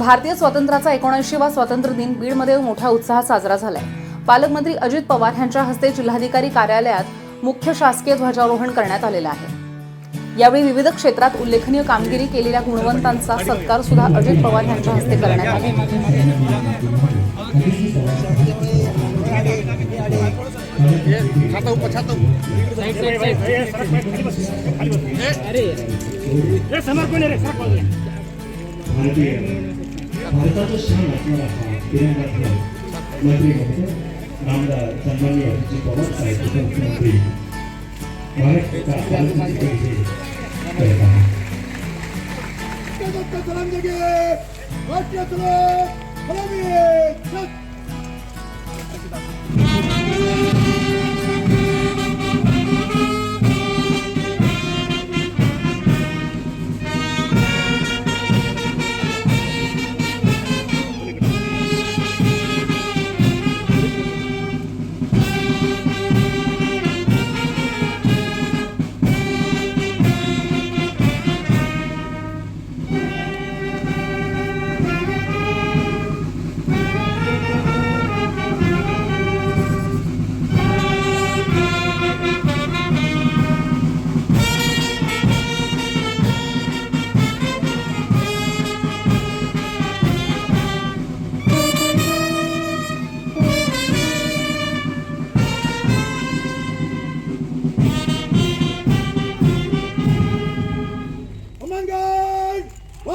भारतीय स्वातंत्र्याचा एकोणऐंशीवा स्वातंत्र्य दिन बीडमध्ये मोठ्या उत्साहात साजरा झालाय. पालकमंत्री अजित पवार यांच्या हस्ते जिल्हाधिकारी कार्यालयात मुख्य शासकीय ध्वजारोहण करण्यात आलेलं आहे. यावेळी विविध क्षेत्रात उल्लेखनीय कामगिरी केलेल्या गुणवंतांचा सत्कार सुद्धा अजित पवार यांच्या हस्ते करण्यात आला. समर्पण रे भारताचं स्थान असणारा हा तिरंगा खेळ मंत्री महोदय नामदार सन्मान्य अजित पवार साहेब उपमुख्यमंत्री. महाराष्ट्राचा पालकमंत्री हे. करत आहेत राष्ट्रीय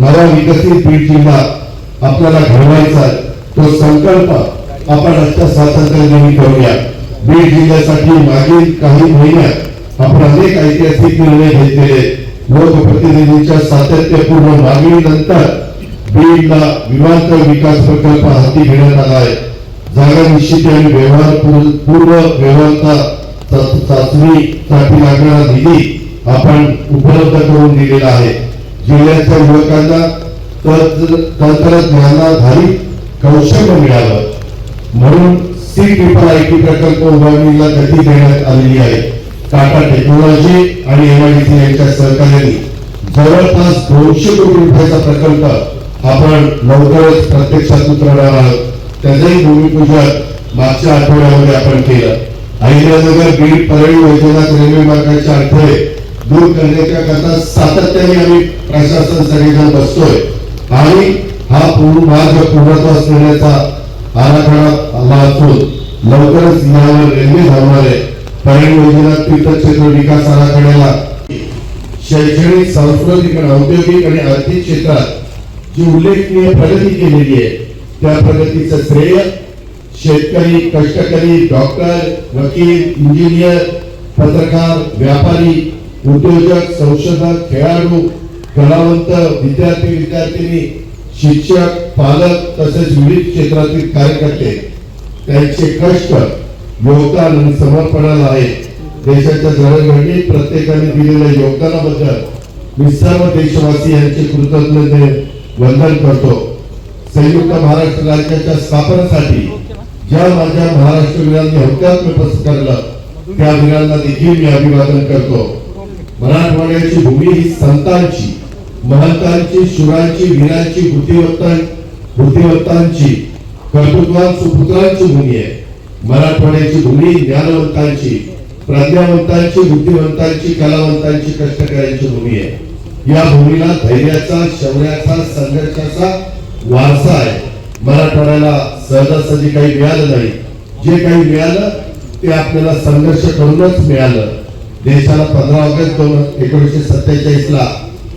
नवा विकसित बीड जिल्हा आपल्याला घडवायचा तो संकल्प आपण आजच्या स्वातंत्र्य दिनी करूया. बीड जिल्ह्यासाठी मागील काही महिन्यात आपण अनेक ऐतिहासिक निर्णय घेतलेले. लोकप्रतिनिधींच्या सातत्यपूर्ण मागणीनंतर बीडला विमानतळ विकास प्रकल्प हाती घेण्यात आला आहे. जागा निश्चिती आणि व्यवहार पूर्व पूर्व व्यवहारता चाचणीसाठी लागणारा निधी आपण उपलब्ध करून दिलेला आहे. जिल्ह्याच्या युवकांना तंत्रज्ञानाधारित कौशल्य मिळावं म्हणून सी ट्रिपल आय टी प्रकल्प उभारणीला गती देण्यात आलेली आहे. टाटा टेक्नॉलॉजी आणि एमआयडीसी यांच्या सहकार्याने जवळपास दोनशे कोटी रुपयाचा प्रकल्प आपण लवकरच प्रत्यक्षात उतरणार आहोत. त्याचंही भूमिपूजन मागच्या आठवड्यामध्ये आपण केलं. अहिल्यानगर बीड परळी योजनात रेल्वे मार्गाचे अडथळे दूर करण्याच्या करता सातत्याने आम्ही प्रशासन सगळेजण बसतोय. आणि हा पूर्ण मार्ग पूर्णत्वास नेण्याचा आराखडा आला असून लवकरच यावर रेल्वे धावणार आहे परळी योजना तीर्थक्षेत्र विकास आराखड्याला शैक्षणिक सांस्कृतिक आणि औद्योगिक आणि आर्थिक क्षेत्रात जी उल्लेखनीय प्रगती केलेली आहे त्या प्रगतीचं श्रेय शेतकरी कष्टकरी डॉक्टर वकील इंजिनियर पत्रकार व्यापारी उद्योजक संशोधक खेळाडू कलावंत विद्यार्थी विद्यार्थिनी शिक्षक पालक तसेच विविध क्षेत्रातील कार्यकर्ते त्यांचे कष्ट योगदान आणि समर्पणाला आहे. देशाच्या जडणघडणीत प्रत्येकाने दिलेल्या योगदानाबद्दल मी सर्व देशवासी यांचे कृतज्ञते वंदन करतो. संयुक्त महाराष्ट्र राज्याच्या स्थापनेसाठी ज्या माझ्या महाराष्ट्र वीरांनी हौत्यात्म्य करलं त्या वीरांना देखील मी अभिवादन करतो. मराठवाड्याची भूमी ही संतांची महंतांची शुरांची वीरांची बुद्धिवत्तां बुद्धिवत्तांची कर्तृत्वान सुपुत्रांची भूमी आहे. मराठवाड्याची भूमी ज्ञानवंतांची प्रज्ञावंतांची बुद्धिवंतांची कलावंतांची कष्टकऱ्यांची भूमी आहे. या भूमीला धैर्याचा शौर्याचा संघर्षाचा वारसा आहे. मराठवाड्याला सहजासहजी काही मिळालं नाही. जे काही मिळालं ते आपल्याला संघर्ष करूनच मिळालं. देशाला पंधरा ऑगस्ट दोन एकोणीसशे सत्तेचाळीस ला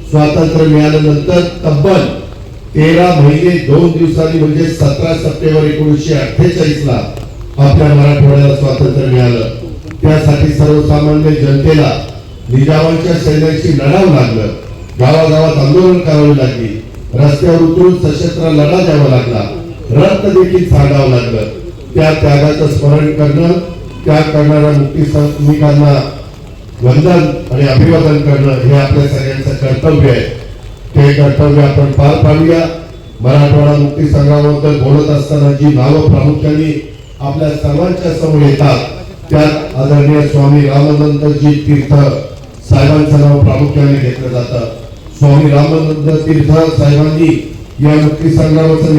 स्वातंत्र्य मिळाल्यानंतर तब्बल तेरा महिने दोन दिवसांनी म्हणजे सतरा सप्टेंबर एकोणीसशे अठ्ठेचाळीस ला आपल्या मराठवाड्याला स्वातंत्र्य मिळालं. त्यासाठी सर्वसामान्य जनतेला निजामांच्या सैन्याशी लढावं लागलं. गावागावात आंदोलन करावी लागली. रस्त्यावर उतरून सशस्त्र लढा द्यावा लागला. रक्त देखील सांगावं लागलं. त्या त्यागाचं स्मरण करणं त्या करणाऱ्या मुक्ती सैनिकांना वंदन आणि अभिवादन करणं हे आपल्या सगळ्यांचं कर्तव्य आहे. ते कर्तव्य आपण पार पाडूया. मराठवाडा मुक्ती संग्रामाबद्दल बोलत असताना जी नावं प्रामुख्याने आपल्या सर्वांच्या समोर येतात त्यात आदरणीय स्वामी रामानंदजी तीर्थ साहेबांचं नाव प्रामुख्याने घेतलं जातं. स्वामी रामानंद तीर्थ साहेबांनी या मुक्ती संग्रामाचं